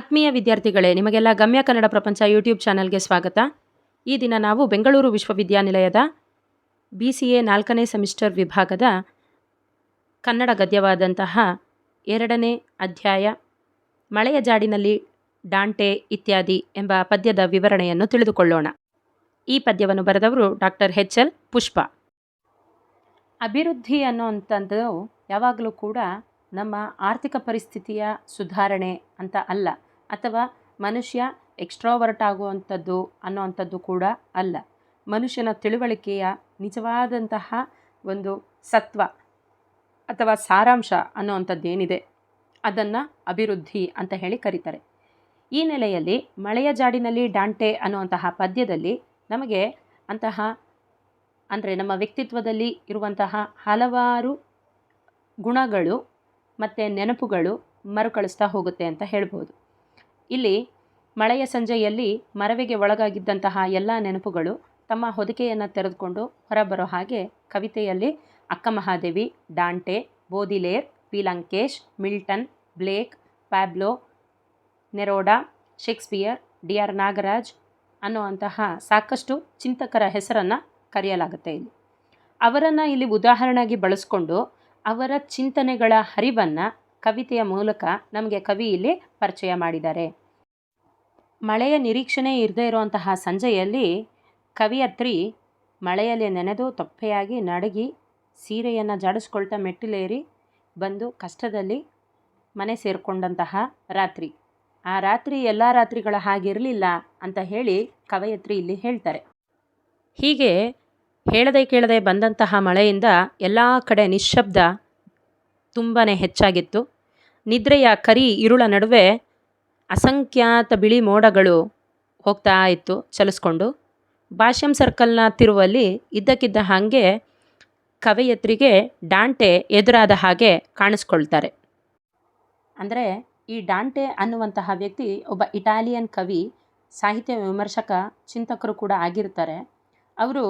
ಆತ್ಮೀಯ ವಿದ್ಯಾರ್ಥಿಗಳೇ, ನಿಮಗೆಲ್ಲ ಗಮ್ಯ ಕನ್ನಡ ಪ್ರಪಂಚ ಯೂಟ್ಯೂಬ್ ಚಾನಲ್ಗೆ ಸ್ವಾಗತ. ಈ ದಿನ ನಾವು ಬೆಂಗಳೂರು ವಿಶ್ವವಿದ್ಯಾನಿಲಯದ ಬಿ ಸಿ ಎ ನಾಲ್ಕನೇ ಸೆಮಿಸ್ಟರ್ ವಿಭಾಗದ ಕನ್ನಡ ಗದ್ಯವಾದಂತಹ ಎರಡನೇ ಅಧ್ಯಾಯ, ಮಳೆಯ ಜಾಡಿನಲ್ಲಿ ಡಾಂಟೆ ಇತ್ಯಾದಿ ಎಂಬ ಪದ್ಯದ ವಿವರಣೆಯನ್ನು ತಿಳಿದುಕೊಳ್ಳೋಣ. ಈ ಪದ್ಯವನ್ನು ಬರೆದವರು ಡಾಕ್ಟರ್ ಎಚ್ ಎಲ್ ಪುಷ್ಪ. ಅಭಿವೃದ್ಧಿ ಅನ್ನುವಂಥದ್ದು ಯಾವಾಗಲೂ ಕೂಡ ನಮ್ಮ ಆರ್ಥಿಕ ಪರಿಸ್ಥಿತಿಯ ಸುಧಾರಣೆ ಅಂತ ಅಲ್ಲ. ಅಥವಾ ಮನುಷ್ಯ ಎಕ್ಸ್ಟ್ರಾವರ್ಟ್ ಆಗುವಂಥದ್ದು ಅನ್ನುವಂಥದ್ದು ಕೂಡ ಅಲ್ಲ. ಮನುಷ್ಯನ ತಿಳುವಳಿಕೆಯ ನಿಜವಾದಂತಹ ಒಂದು ಸತ್ವ ಅಥವಾ ಸಾರಾಂಶ ಅನ್ನುವಂಥದ್ದು ಏನಿದೆ? ಅದನ್ನು ಅಭಿವೃದ್ಧಿ ಅಂತ ಹೇಳಿ ಕರೀತಾರೆ. ಈ ನೆಲೆಯಲ್ಲಿ ಮಳೆಯ ಜಾಡಿನಲ್ಲಿ ಡಾಂಟೆ ಅನ್ನುವಂತಹ ಪದ್ಯದಲ್ಲಿ ನಮಗೆ ಅಂತಹ ಅಂದರೆ ನಮ್ಮ ವ್ಯಕ್ತಿತ್ವದಲ್ಲಿ ಇರುವಂತಹ ಹಲವಾರು ಗುಣಗಳು ಮತ್ತು ನೆನಪುಗಳು ಮರುಕಳಿಸ್ತಾ ಹೋಗುತ್ತೆ ಅಂತ ಹೇಳ್ಬೋದು. ಇಲ್ಲಿ ಮಳೆಯ ಸಂಜೆಯಲ್ಲಿ ಮರವಿಗೆ ಒಳಗಾಗಿದ್ದಂತಹ ಎಲ್ಲ ನೆನಪುಗಳು ತಮ್ಮ ಹೊದಿಕೆಯನ್ನು ತೆರೆದುಕೊಂಡು ಹೊರಬರೋ ಹಾಗೆ ಕವಿತೆಯಲ್ಲಿ Akka Mahadevi Dante, Baudelaire, P. Lankesh, Milton, Blake, Pablo, Neruda, Shakespeare, D. R. Nagaraj ಅನ್ನುವಂತಹ ಸಾಕಷ್ಟು ಚಿಂತಕರ ಹೆಸರನ್ನು ಕರೆಯಲಾಗುತ್ತೆ ಇಲ್ಲಿ. ಅವರನ್ನು ಇಲ್ಲಿ ಉದಾಹರಣೆಯಾಗಿ ಬಳಸ್ಕೊಂಡು ಅವರ ಚಿಂತನೆಗಳ ಹರಿವನ್ನು ಕವಿತೆಯ ಮೂಲಕ ನಮಗೆ ಕವಿ ಇಲ್ಲಿ ಪರಿಚಯ ಮಾಡಿದ್ದಾರೆ. ಮಳೆಯ ನಿರೀಕ್ಷಣೆ ಇರದೇ ಇರುವಂತಹ ಸಂಜೆಯಲ್ಲಿ ಕವಿಯತ್ರಿ ಮಳೆಯಲ್ಲಿ ನೆನೆದು ತೊಪ್ಪೆಯಾಗಿ ನಡಗಿ ಸೀರೆಯನ್ನು ಜಾಡಿಸ್ಕೊಳ್ತಾ ಮೆಟ್ಟಿಲೇರಿ ಬಂದು ಕಷ್ಟದಲ್ಲಿ ಮನೆ ಸೇರಿಕೊಂಡಂತಹ ರಾತ್ರಿ. ಆ ರಾತ್ರಿ ಎಲ್ಲ ರಾತ್ರಿಗಳ ಹಾಗಿರಲಿಲ್ಲ ಅಂತ ಹೇಳಿ ಕವಯತ್ರಿ ಇಲ್ಲಿ ಹೇಳ್ತಾರೆ. ಹೀಗೆ ಹೇಳದೆ ಕೇಳದೆ ಬಂದಂತಹ ಮಳೆಯಿಂದ ಎಲ್ಲ ಕಡೆ ನಿಶ್ಶಬ್ದ ತುಂಬಾ ಹೆಚ್ಚಾಗಿತ್ತು. ನಿದ್ರೆಯ ಕರಿ ಇರುಳ ನಡುವೆ ಅಸಂಖ್ಯಾತ ಬಿಳಿ ಮೋಡಗಳು ಹೋಗ್ತಾ ಇತ್ತು ಚಲಿಸ್ಕೊಂಡು. ಭಾಷ್ಯಂ ಸರ್ಕಲ್ನ ತಿರುವಲ್ಲಿ ಇದ್ದಕ್ಕಿದ್ದ ಹಾಗೆ ಕವಯತ್ರಿಗೆ ಡಾಂಟೆ ಎದುರಾದ ಹಾಗೆ ಕಾಣಿಸ್ಕೊಳ್ತಾರೆ. ಅಂದರೆ ಈ ಡಾಂಟೆ ಅನ್ನುವಂತಹ ವ್ಯಕ್ತಿ ಒಬ್ಬ ಇಟಾಲಿಯನ್ ಕವಿ, ಸಾಹಿತ್ಯ ವಿಮರ್ಶಕ, ಚಿಂತಕರು ಕೂಡ ಆಗಿರ್ತಾರೆ. ಅವರು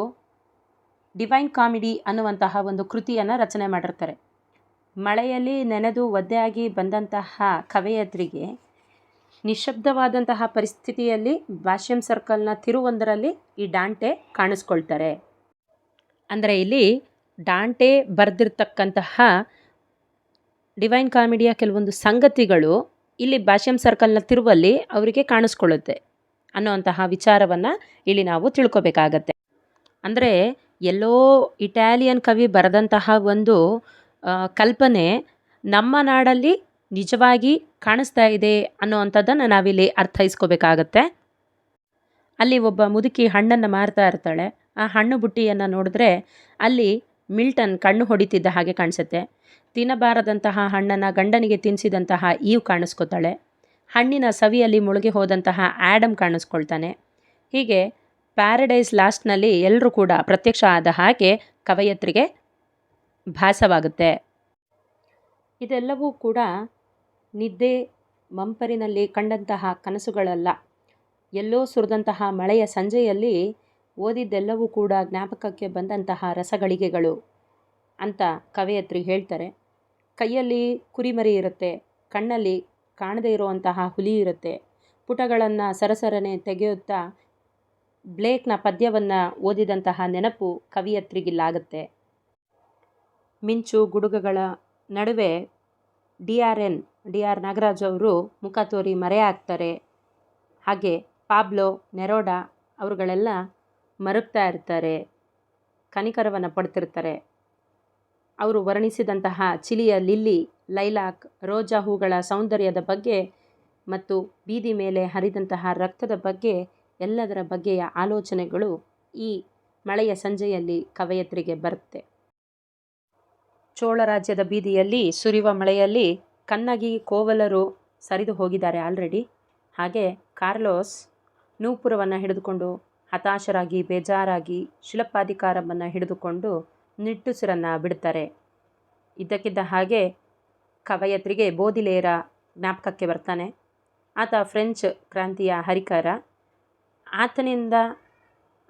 ಡಿವೈನ್ ಕಾಮಿಡಿ ಅನ್ನುವಂತಹ ಒಂದು ಕೃತಿಯನ್ನು ರಚನೆ ಮಾಡಿರ್ತಾರೆ. ಮಳೆಯಲ್ಲಿ ನೆನೆದು ಒದ್ದೆಯಾಗಿ ಬಂದಂತಹ ಕವಯತ್ರಿಗೆ ನಿಶಬ್ದವಾದಂತಹ ಪರಿಸ್ಥಿತಿಯಲ್ಲಿ ಭಾಷ್ಯಂ ಸರ್ಕಲ್ನ ತಿರುವೊಂದರಲ್ಲಿ ಈ ಡಾಂಟೆ ಕಾಣಿಸ್ಕೊಳ್ತಾರೆ. ಅಂದರೆ ಇಲ್ಲಿ ಡಾಂಟೆ ಬರೆದಿರ್ತಕ್ಕಂತಹ ಡಿವೈನ್ ಕಾಮಿಡಿಯ ಕೆಲವೊಂದು ಸಂಗತಿಗಳು ಇಲ್ಲಿ ಭಾಷ್ಯಂ ಸರ್ಕಲ್ನ ತಿರುವಲ್ಲಿ ಅವರಿಗೆ ಕಾಣಿಸ್ಕೊಳ್ಳುತ್ತೆ ಅನ್ನುವಂತಹ ವಿಚಾರವನ್ನು ಇಲ್ಲಿ ನಾವು ತಿಳ್ಕೊಬೇಕಾಗತ್ತೆ. ಅಂದರೆ ಎಲ್ಲೋ ಇಟಾಲಿಯನ್ ಕವಿ ಬರೆದಂತಹ ಒಂದು ಕಲ್ಪನೆ ನಮ್ಮ ನಾಡಲ್ಲಿ ನಿಜವಾಗಿ ಕಾಣಿಸ್ತಾ ಇದೆ ಅನ್ನೋವಂಥದ್ದನ್ನು ನಾವಿಲ್ಲಿ ಅರ್ಥೈಸ್ಕೋಬೇಕಾಗತ್ತೆ. ಅಲ್ಲಿ ಒಬ್ಬ ಮುದುಕಿ ಹಣ್ಣನ್ನು ಮಾರ್ತಾ ಇರ್ತಾಳೆ. ಆ ಹಣ್ಣು ಬುಟ್ಟಿಯನ್ನು ನೋಡಿದ್ರೆ ಅಲ್ಲಿ ಮಿಲ್ಟನ್ ಕಣ್ಣು ಹೊಡಿತಿದ್ದ ಹಾಗೆ ಕಾಣಿಸುತ್ತೆ. ತಿನ್ನಬಾರದಂತಹ ಹಣ್ಣನ್ನು ಗಂಡನಿಗೆ ತಿನ್ನಿಸಿದಂತಹ ಈವ್ ಕಾಣಿಸ್ಕೊತಾಳೆ. ಹಣ್ಣಿನ ಸವಿಯಲ್ಲಿ ಮುಳುಗಿ ಹೋದಂತಹ ಆ್ಯಡಮ್ ಕಾಣಿಸ್ಕೊಳ್ತಾನೆ. ಹೀಗೆ ಪ್ಯಾರಡೈಸ್ ಲಾಸ್ಟ್ನಲ್ಲಿ ಎಲ್ಲರೂ ಕೂಡ ಪ್ರತ್ಯಕ್ಷ ಆದ ಹಾಗೆ ಕವಯತ್ರಿಗೆ ಭಾಸವಾಗುತ್ತೆ. ಇದೆಲ್ಲವೂ ಕೂಡ ನಿದ್ದೆ ಮಂಪರಿನಲ್ಲಿ ಕಂಡಂತಹ ಕನಸುಗಳಲ್ಲ. ಎಲ್ಲೋ ಸುರಿದಂತಹ ಮಳೆಯ ಸಂಜೆಯಲ್ಲಿ ಓದಿದ್ದೆಲ್ಲವೂ ಕೂಡ ಜ್ಞಾಪಕಕ್ಕೆ ಬಂದಂತಹ ರಸಗಳಿಗೆಗಳು ಅಂತ ಕವಯತ್ರಿ ಹೇಳ್ತಾರೆ. ಕೈಯಲ್ಲಿ ಕುರಿಮರಿ ಇರುತ್ತೆ, ಕಣ್ಣಲ್ಲಿ ಕಾಣದೇ ಇರುವಂತಹ ಹುಲಿ ಇರುತ್ತೆ. ಪುಟಗಳನ್ನು ಸರಸರನೆ ತೆಗೆಯುತ್ತಾ ಬ್ಲೇಕ್ನ ಪದ್ಯವನ್ನು ಓದಿದಂತಹ ನೆನಪು ಕವಿಯತ್ರಿಗಿಲ್ಲಾಗುತ್ತೆ. ಮಿಂಚು ಗುಡುಗುಗಳ ನಡುವೆ D R N, D R Nagaraj ಅವರು ಮುಖ ತೋರಿ ಮರೆಯಾಗ್ತಾರೆ ಹಾಗೆ ಪಾಬ್ಲೋ, ನೆರೋಡಾ ಅವರುಗಳೆಲ್ಲ ಮರುಗ್ತಾ ಇರ್ತಾರೆ, ಕನಿಕರವನ್ನು ಪಡ್ತಿರ್ತಾರೆ. ಅವರು ವರ್ಣಿಸಿದಂತಹ ಚಿಲಿಯ ಲಿಲ್ಲಿ, ಲೈಲಾಕ್, ರೋಜಾ ಹೂಗಳ ಸೌಂದರ್ಯದ ಬಗ್ಗೆ ಮತ್ತು ಬೀದಿ ಮೇಲೆ ಹರಿದಂತಹ ರಕ್ತದ ಬಗ್ಗೆ, ಎಲ್ಲದರ ಬಗ್ಗೆಯ ಆಲೋಚನೆಗಳು ಈ ಮಳೆಯ ಸಂಜೆಯಲ್ಲಿ ಕವಯತ್ರಿಗೆ ಬರುತ್ತೆ. ಚೋಳ ರಾಜ್ಯದ ಬೀದಿಯಲ್ಲಿ ಸುರಿಯುವ ಮಳೆಯಲ್ಲಿ ಕನ್ನಗಿ ಕೋವಲರು ಸರಿದು ಹೋಗಿದ್ದಾರೆ ಆಲ್ರೆಡಿ. ಹಾಗೆ ಕಾರ್ಲೋಸ್ ನೂಪುರವನ್ನು ಹಿಡಿದುಕೊಂಡು ಹತಾಶರಾಗಿ, ಬೇಜಾರಾಗಿ ಶಿಲಪಾಧಿಕಾರವನ್ನು ಹಿಡಿದುಕೊಂಡು ನಿಟ್ಟುಸಿರನ್ನು ಬಿಡುತ್ತಾರೆ ಇದ್ದಕ್ಕಿದ್ದ ಹಾಗೆ ಕವಯತ್ರಿಗೆ ಬೋಧಿಲೇರ ಜ್ಞಾಪಕಕ್ಕೆ ಬರ್ತಾನೆ. ಆತ ಫ್ರೆಂಚ್ ಕ್ರಾಂತಿಯ ಹರಿಕಾರ. ಆತನಿಂದ,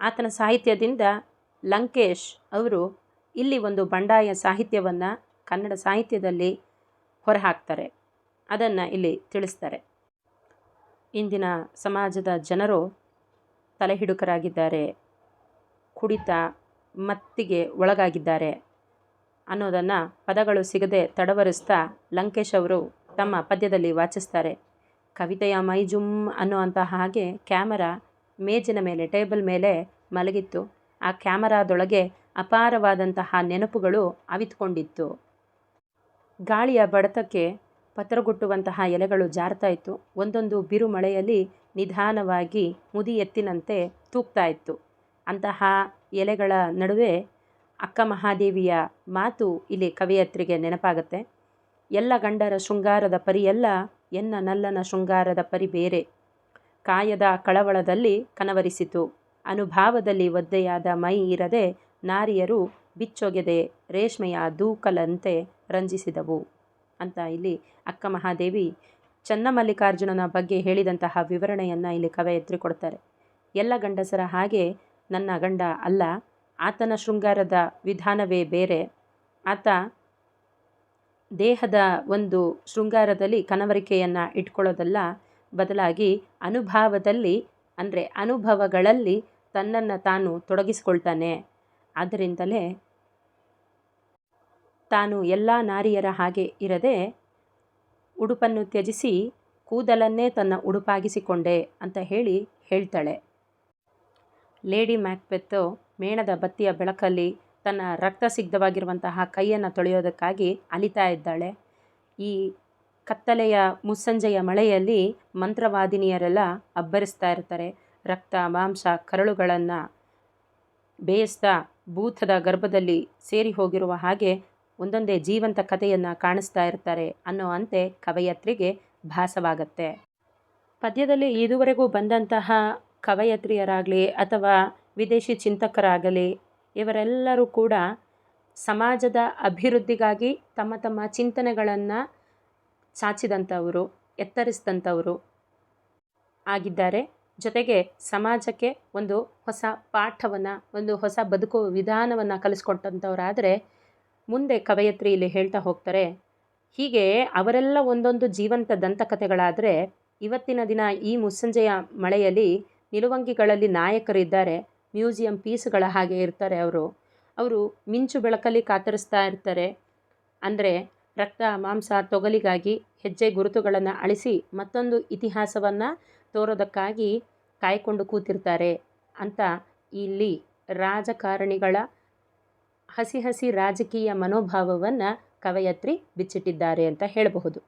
ಆತನ ಸಾಹಿತ್ಯದಿಂದ ಲಂಕೇಶ್ ಅವರು ಇಲ್ಲಿ ಒಂದು ಬಂಡಾಯ ಸಾಹಿತ್ಯವನ್ನು ಕನ್ನಡ ಸಾಹಿತ್ಯದಲ್ಲಿ ಹೊರಹಾಕ್ತಾರೆ. ಅದನ್ನು ಇಲ್ಲಿ ತಿಳಿಸ್ತಾರೆ. ಇಂದಿನ ಸಮಾಜದ ಜನರು ತಲೆಹಿಡುಕರಾಗಿದ್ದಾರೆ. ಕುಡಿತ ಮತ್ತಿಗೆ ಒಳಗಾಗಿದ್ದಾರೆ ಅನ್ನೋದನ್ನು ಪದಗಳು ಸಿಗದೆ ತಡವರಿಸ್ತಾ ಲಂಕೇಶ್ ಅವರು ತಮ್ಮ ಪದ್ಯದಲ್ಲಿ ವಾಚಿಸ್ತಾರೆ. ಕವಿತೆಯ ಮೈಜುಮ್ ಅನ್ನುವಂಥ ಹಾಗೆ ಕ್ಯಾಮರಾ ಮೇಜಿನ ಮೇಲೆ, ಟೇಬಲ್ ಮೇಲೆ ಮಲಗಿತ್ತು. ಆ ಕ್ಯಾಮರಾದೊಳಗೆ ಅಪಾರವಾದಂತಹ ನೆನಪುಗಳು ಅವಿತ್ಕೊಂಡಿತ್ತು. ಗಾಳಿಯ ಬಡತಕ್ಕೆ ಪತ್ರಗುಟ್ಟುವಂತಹ ಎಲೆಗಳು ಜಾರ್ತಾ ಇತ್ತು. ಒಂದೊಂದು ಬಿರುಮಳೆಯಲ್ಲಿ ನಿಧಾನವಾಗಿ ಮುದಿ ಎತ್ತಿನಂತೆ ತೂಗ್ತಾ ಇತ್ತು. ಅಂತಹ ಎಲೆಗಳ ನಡುವೆ ಅಕ್ಕ ಮಹಾದೇವಿಯ ಮಾತು ಇಲ್ಲಿ ಕವಿಯತ್ರಿಗೆ ನೆನಪಾಗತ್ತೆ. ಎಲ್ಲ ಗಂಡರ ಶೃಂಗಾರದ ಪರಿಯೆಲ್ಲ, ಎನ್ನ ನಲ್ಲನ ಶೃಂಗಾರದ ಪರಿ ಬೇರೆ. ಕಾಯದ ಕಳವಳದಲ್ಲಿ ಕನವರಿಸಿತು. ಅನುಭಾವದಲ್ಲಿ ಒದ್ದೆಯಾದ ಮೈ ಇರದೆ ನಾರಿಯರು ಬಿಚ್ಚೊಗೆದೆ ರೇಷ್ಮೆಯ ದೂಕಲಂತೆ ರಂಜಿಸಿದವು. ಅಂತ ಇಲ್ಲಿ ಅಕ್ಕ ಮಹಾದೇವಿ ಚನ್ನಮಲ್ಲಿಕಾರ್ಜುನನ ಬಗ್ಗೆ ಹೇಳಿದಂತಹ ವಿವರಣೆಯನ್ನು ಇಲ್ಲಿ ಕವಯತ್ರಿ ಕೊಡ್ತಾರೆ. ಎಲ್ಲ ಗಂಡಸರ ಹಾಗೆ ನನ್ನ ಗಂಡ ಅಲ್ಲ, ಆತನ ಶೃಂಗಾರದ ವಿಧಾನವೇ ಬೇರೆ. ಆತ ದೇಹದ ಒಂದು ಶೃಂಗಾರದಲ್ಲಿ ಕನವರಿಕೆಯನ್ನು ಇಟ್ಕೊಳ್ಳೋದಲ್ಲ, ಬದಲಾಗಿ ಅನುಭಾವದಲ್ಲಿ, ಅಂದರೆ ಅನುಭವಗಳಲ್ಲಿ ತನ್ನನ್ನು ತಾನು ತೊಡಗಿಸ್ಕೊಳ್ತಾನೆ. ಆದ್ದರಿಂದಲೇ ತಾನು ಎಲ್ಲ ನಾರಿಯರ ಹಾಗೆ ಇರದೆ ಉಡುಪನ್ನು ತ್ಯಜಿಸಿ ಕೂದಲನ್ನೇ ತನ್ನ ಉಡುಪಾಗಿಸಿಕೊಂಡೆ ಅಂತ ಹೇಳಿ ಹೇಳ್ತಾಳೆ. ಲೇಡಿ ಮ್ಯಾಕ್ಬೆತ್ತು ಮೇಣದ ಬತ್ತಿಯ ಬೆಳಕಲ್ಲಿ ತನ್ನ ರಕ್ತ ಸಿದ್ಧವಾಗಿರುವಂತಹ ಕೈಯನ್ನು ತೊಳೆಯೋದಕ್ಕಾಗಿ ಅಲಿತಾ ಇದ್ದಾಳೆ. ಈ ಕತ್ತಲೆಯ ಮುಸ್ಸಂಜೆಯ ಮಳೆಯಲ್ಲಿ ಮಂತ್ರವಾದಿನಿಯರೆಲ್ಲ ಅಬ್ಬರಿಸ್ತಾ ಇರ್ತಾರೆ. ರಕ್ತ, ಮಾಂಸ, ಕರಳುಗಳನ್ನು ಬೇಯಿಸ್ತಾ ಭೂತದ ಗರ್ಭದಲ್ಲಿ ಸೇರಿ ಹೋಗಿರುವ ಹಾಗೆ ಒಂದೊಂದೇ ಜೀವಂತ ಕಥೆಯನ್ನು ಕಾಣಿಸ್ತಾ ಇರ್ತಾರೆ ಅನ್ನೋ ಅಂತೆ ಕವಯತ್ರಿಗೆ ಭಾಸವಾಗತ್ತೆ. ಪದ್ಯದಲ್ಲಿ ಇದುವರೆಗೂ ಬಂದಂತಹ ಕವಯತ್ರಿಯರಾಗಲಿ ಅಥವಾ ವಿದೇಶಿ ಚಿಂತಕರಾಗಲಿ ಇವರೆಲ್ಲರೂ ಕೂಡ ಸಮಾಜದ ಅಭಿವೃದ್ಧಿಗಾಗಿ ತಮ್ಮ ತಮ್ಮ ಚಿಂತನೆಗಳನ್ನು ಚಾಚಿದಂಥವರು, ಎತ್ತರಿಸಿದಂಥವರು ಆಗಿದ್ದಾರೆ. ಜೊತೆಗೆ ಸಮಾಜಕ್ಕೆ ಒಂದು ಹೊಸ ಪಾಠವನ್ನು, ಒಂದು ಹೊಸ ಬದುಕು ವಿಧಾನವನ್ನು ಕಲಿಸ್ಕೊಟ್ಟಂಥವರಾದರೆ ಮುಂದೆ ಕವಯತ್ರಿ ಇಲ್ಲಿ ಹೇಳ್ತಾ ಹೋಗ್ತಾರೆ. ಹೀಗೆ ಅವರೆಲ್ಲ ಒಂದೊಂದು ಜೀವಂತ ದಂತಕಥೆಗಳಾದರೆ ಇವತ್ತಿನ ದಿನ ಈ ಮುಸ್ಸಂಜೆಯ ಮಳೆಯಲ್ಲಿ ನಿಲುವಂಗಿಗಳಲ್ಲಿ ನಾಯಕರಿದ್ದಾರೆ ಮ್ಯೂಸಿಯಂ ಪೀಸ್ಗಳ ಹಾಗೆ ಇರ್ತಾರೆ ಅವರು. ಅವರು ಮಿಂಚು ಬೆಳಕಲ್ಲಿ ಕಾತರಿಸ್ತಾ ಇರ್ತಾರೆ. ಅಂದರೆ ರಕ್ತ, ಮಾಂಸ, ತೊಗಲಿಗಾಗಿ ಹೆಜ್ಜೆ ಗುರುತುಗಳನ್ನು ಅಳಿಸಿ ಮತ್ತೊಂದು ಇತಿಹಾಸವನ್ನು ತೋರೋದಕ್ಕಾಗಿ ಕಾಯ್ಕೊಂಡು ಕೂತಿರ್ತಾರೆ ಅಂತ ಇಲ್ಲಿ ರಾಜಕಾರಣಿಗಳ ಹಸಿ ಹಸಿ ರಾಜಕೀಯ ಮನೋಭಾವವನ್ನು ಕವಯತ್ರಿ ಬಿಚ್ಚಿಟ್ಟಿದ್ದಾರೆ ಅಂತ ಹೇಳಬಹುದು.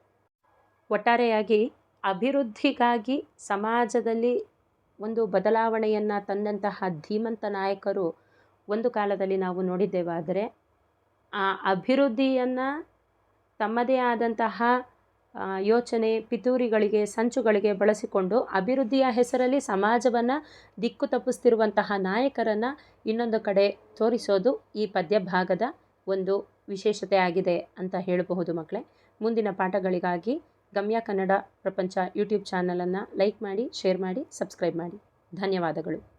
ಒಟ್ಟಾರೆಯಾಗಿ ಅಭಿವೃದ್ಧಿಗಾಗಿ ಸಮಾಜದಲ್ಲಿ ಒಂದು ಬದಲಾವಣೆಯನ್ನು ತಂದಂತಹ ಧೀಮಂತ ನಾಯಕರು ಒಂದು ಕಾಲದಲ್ಲಿ ನಾವು ನೋಡಿದ್ದೇವಾದರೆ ಆ ಅಭಿವೃದ್ಧಿಯನ್ನು ತಮ್ಮದೇ ಆದಂತಹ ಯೋಚನೆ ಪಿತೂರಿಗಳಿಗೆ, ಸಂಚುಗಳಿಗೆ ಬಳಸಿಕೊಂಡು ಅಭಿವೃದ್ಧಿಯ ಹೆಸರಲ್ಲಿ ಸಮಾಜವನ್ನು ದಿಕ್ಕು ತಪ್ಪಿಸ್ತಿರುವಂತಹ ನಾಯಕರನ್ನು ಇನ್ನೊಂದು ಕಡೆ ತೋರಿಸೋದು ಈ ಪದ್ಯ ಭಾಗದ ಒಂದು ವಿಶೇಷತೆ ಆಗಿದೆ ಅಂತ ಹೇಳಬಹುದು ಮಕ್ಕಳೇ. ಮುಂದಿನ ಪಾಠಗಳಿಗಾಗಿ ಗಮ್ಯ ಕನ್ನಡ ಪ್ರಪಂಚ ಯೂಟ್ಯೂಬ್ ಚಾನಲನ್ನು ಲೈಕ್ ಮಾಡಿ, ಶೇರ್ ಮಾಡಿ, ಸಬ್ಸ್ಕ್ರೈಬ್ ಮಾಡಿ. ಧನ್ಯವಾದಗಳು.